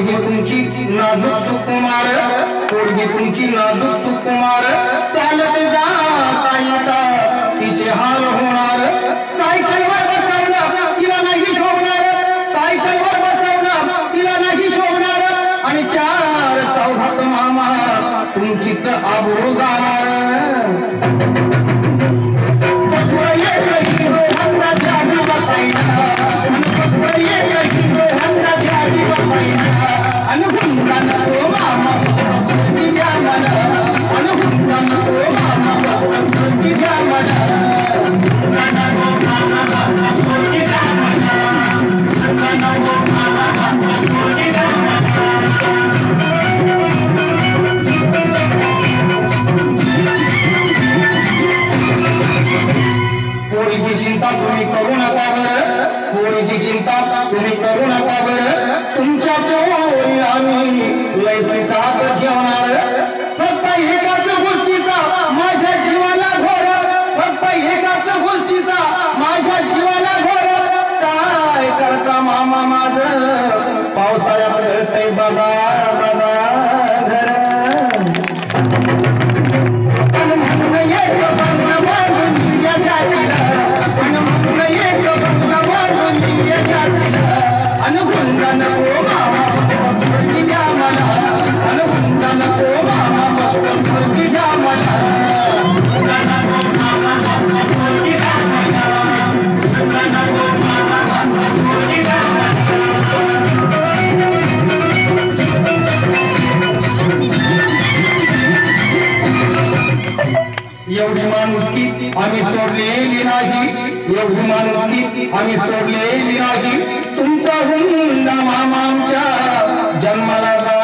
पोरगी तुमची नाजूक सुकुमार पोरगी तुमची नाजूक सुकुमार. चालत तुम्ही करू नका बरं. पोरीची चिंता तुम्ही करू नका बरं. तुमच्या पोरी आम्ही लय का जेवणार. एवढी माणुसकी आम्ही सोडलेली नाही. एवढी माणुसकी आम्ही सोडलेली नाही. तुमचा हुंडा मामाच्या जन्माला